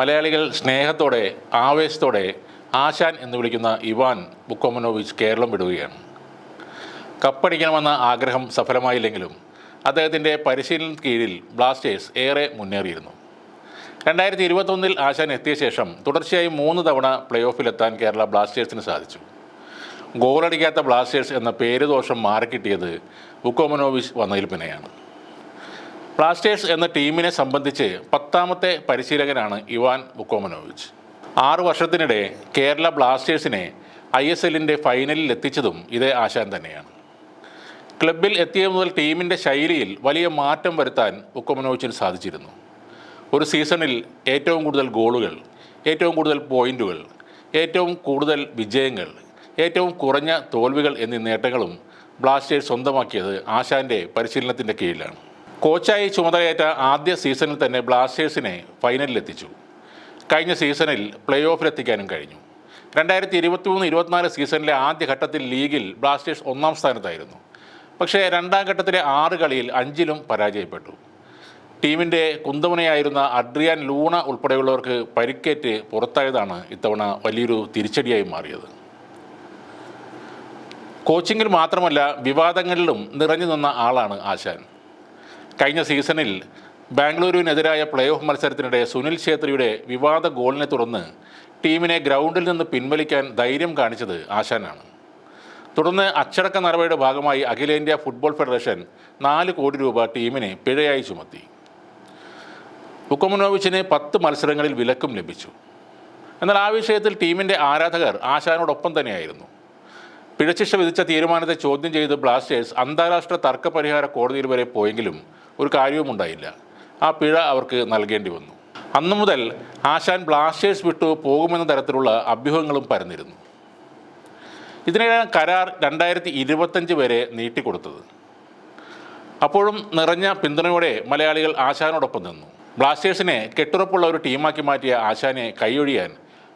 മലയാളികൾ സ്നേഹത്തോടെ ആവേശത്തോടെ ആശാൻ എന്ന് വിളിക്കുന്ന ഇവാൻ ബുക്കോമനോവിച്ച് കേരളം വിടുകയാണ്. കപ്പടിക്കണമെന്ന ആഗ്രഹം സഫലമായില്ലെങ്കിലും അദ്ദേഹത്തിന്റെ പരിശീലന കീഴിൽ ബ്ലാസ്റ്റേഴ്സ് ഏറെ മുന്നേറിയിരുന്നു. രണ്ടായിരത്തി ഇരുപത്തൊന്നിൽ ആശാൻ എത്തിയ ശേഷം തുടർച്ചയായി മൂന്ന് തവണ പ്ലേ ഓഫിലെത്താൻ കേരള ബ്ലാസ്റ്റേഴ്സിന് സാധിച്ചു. ഗോളടിക്കാത്ത ബ്ലാസ്റ്റേഴ്സ് എന്ന പേരുദോഷം മാറിക്കിട്ടിയത് ബുക്കോമനോവിച്ച് വന്നതിൽ പിന്നെയാണ് ബ്ലാസ്റ്റേഴ്സ് എന്ന ടീമിനെ സംബന്ധിച്ച് പത്താമത്തെ പരിശീലകനാണ് ഇവാൻ ബുക്കോമനോവിച്ച്. ആറു വർഷത്തിനിടെ കേരള ബ്ലാസ്റ്റേഴ്സിനെ ഐ എസ് എല്ലിന്റെ ഫൈനലിൽ എത്തിച്ചതും ഇതേ ആശാൻ തന്നെയാണ്. ക്ലബിൽ എത്തിയ മുതൽ ടീമിന്റെ ശൈലിയിൽ വലിയ മാറ്റം വരുത്താൻ ബുക്കോമനോവിച്ചിന് സാധിച്ചിരുന്നു. ഒരു സീസണിൽ ഏറ്റവും കൂടുതൽ ഗോളുകൾ ഏറ്റവും കൂടുതൽ പോയിന്റുകൾ ഏറ്റവും കൂടുതൽ വിജയങ്ങൾ ഏറ്റവും കുറഞ്ഞ തോൽവികൾ എന്നീ നേട്ടങ്ങളും ബ്ലാസ്റ്റേഴ്സ് സ്വന്തമാക്കിയത് ആശാന്റെ പരിശീലനത്തിന്റെ കീഴിലാണ്. കോച്ചായി ചുമതലയേറ്റ ആദ്യ സീസണിൽ തന്നെ ബ്ലാസ്റ്റേഴ്സിനെ ഫൈനലിലെത്തിച്ചു. കഴിഞ്ഞ സീസണിൽ പ്ലേ ഓഫിലെത്തിക്കാനും കഴിഞ്ഞു. രണ്ടായിരത്തി ഇരുപത്തി മൂന്ന് ഇരുപത്തിനാല് സീസണിലെ ആദ്യ ഘട്ടത്തിൽ ലീഗിൽ ബ്ലാസ്റ്റേഴ്സ് ഒന്നാം സ്ഥാനത്തായിരുന്നു. പക്ഷേ രണ്ടാം ഘട്ടത്തിലെ ആറ് കളിയിൽ അഞ്ചിലും പരാജയപ്പെട്ടു. ടീമിന്റെ കുന്തമുനയായിരുന്ന അഡ്രിയാൻ ലൂണ ഉൾപ്പെടെയുള്ളവർക്ക് പരിക്കേറ്റ് പുറത്തായതാണ് ഇത്തവണ വലിയൊരു തിരിച്ചടിയായി മാറിയത്. കോച്ചിങ്ങിൽ മാത്രമല്ല വിവാദങ്ങളിലും നിറഞ്ഞു നിന്ന ആളാണ് ആശാൻ. കഴിഞ്ഞ സീസണിൽ ബാംഗ്ലൂരുവിനെതിരായ പ്ലേ ഓഫ് മത്സരത്തിനിടെ സുനിൽ ഛേത്രിയുടെ വിവാദ ഗോളിനെ തുടർന്ന് ടീമിനെ ഗ്രൗണ്ടിൽ നിന്ന് പിൻവലിക്കാൻ ധൈര്യം കാണിച്ചത് ആശാനാണ്. തുടർന്ന് അച്ചടക്ക നടപടിയുടെ ഭാഗമായി അഖിലേന്ത്യാ ഫുട്ബോൾ ഫെഡറേഷൻ നാല് കോടി രൂപ ടീമിനെ പിഴയായി ചുമത്തി. ഉക്കമനോവിച്ചിന് പത്ത് മത്സരങ്ങളിൽ വിലക്കും ലഭിച്ചു. എന്നാൽ ആ വിഷയത്തിൽ ടീമിന്റെ ആരാധകർ ആശാനോടൊപ്പം തന്നെയായിരുന്നു. പിഴശിക്ഷ വിധിച്ച തീരുമാനത്തെ ചോദ്യം ചെയ്ത് ബ്ലാസ്റ്റേഴ്സ് അന്താരാഷ്ട്ര തർക്ക പരിഹാര കോടതിയിൽ വരെ പോയെങ്കിലും ഒരു കാര്യവും ഉണ്ടായില്ല. ആ പിഴ അവർക്ക് നൽകേണ്ടി വന്നു. അന്നു മുതൽ ആശാൻ ബ്ലാസ്റ്റേഴ്സ് വിട്ടു പോകുമെന്ന തരത്തിലുള്ള അഭ്യൂഹങ്ങളും പരന്നിരുന്നു. ഇതിനിടെ കരാർ രണ്ടായിരത്തി ഇരുപത്തഞ്ച് വരെ നീട്ടിക്കൊടുത്തത്. അപ്പോഴും നിറഞ്ഞ പിന്തുണയോടെ മലയാളികൾ ആശാനോടൊപ്പം നിന്നു. ബ്ലാസ്റ്റേഴ്സിനെ കെട്ടുറപ്പുള്ള ഒരു ടീമാക്കി മാറ്റിയ ആശാനെ കൈയൊഴിയാൻ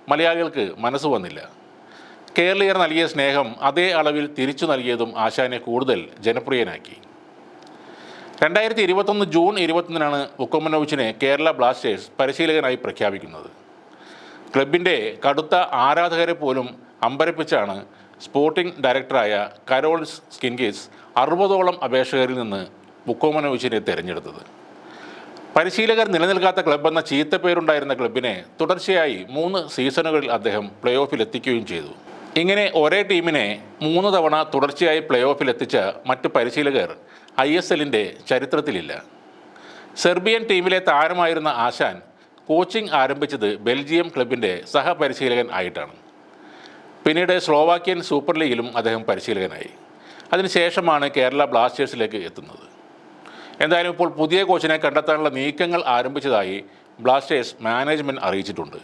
മലയാളികൾക്ക് മനസ്സ് വന്നില്ല. കേരളീയർ നൽകിയ സ്നേഹം അതേ അളവിൽ തിരിച്ചു നൽകിയതും ആശാനെ കൂടുതൽ ജനപ്രിയനാക്കി. രണ്ടായിരത്തി ഇരുപത്തൊന്ന് ജൂൺ ഇരുപത്തൊന്നിനാണ് ഉക്കോമനോവിച്ചിനെ കേരള ബ്ലാസ്റ്റേഴ്സ് പരിശീലകനായി പ്രഖ്യാപിക്കുന്നത്. ക്ലബിന്റെ കടുത്ത ആരാധകരെ പോലും അമ്പരപ്പിച്ചാണ് സ്പോർട്ടിംഗ് ഡയറക്ടറായ കരോൾ സ്കിൻഗീസ് അറുപതോളം അപേക്ഷകരിൽ നിന്ന് ബുക്കോമനോവിച്ചിനെ തിരഞ്ഞെടുത്തത്. പരിശീലകർ നിലനിൽക്കാത്ത ക്ലബ് എന്ന ചീത്തപ്പേരുണ്ടായിരുന്ന ക്ലബിനെ തുടർച്ചയായി മൂന്ന് സീസണുകളിൽ അദ്ദേഹം പ്ലേ ഓഫിലെത്തിക്കുകയും ചെയ്തു. ഇങ്ങനെ ഒരേ ടീമിനെ മൂന്ന് തവണ തുടർച്ചയായി പ്ലേ ഓഫിൽ എത്തിച്ച മറ്റ് പരിശീലകർ ഐ എസ് എല്ലിന്റെ ചരിത്രത്തിലില്ല. സെർബിയൻ ടീമിലെ താരമായിരുന്ന ആശാൻ കോച്ചിംഗ് ആരംഭിച്ചത് ബെൽജിയം ക്ലബിന്റെ സഹപരിശീലകൻ ആയിട്ടാണ്. പിന്നീട് സ്ലോവാക്യൻ സൂപ്പർ ലീഗിലും അദ്ദേഹം പരിശീലകനായി. അതിനുശേഷമാണ് കേരള ബ്ലാസ്റ്റേഴ്സിലേക്ക് എത്തുന്നത്. എന്തായാലും ഇപ്പോൾ പുതിയ കോച്ചിനെ കണ്ടെത്താനുള്ള നീക്കങ്ങൾ ആരംഭിച്ചതായി ബ്ലാസ്റ്റേഴ്സ് മാനേജ്മെന്റ് അറിയിച്ചിട്ടുണ്ട്.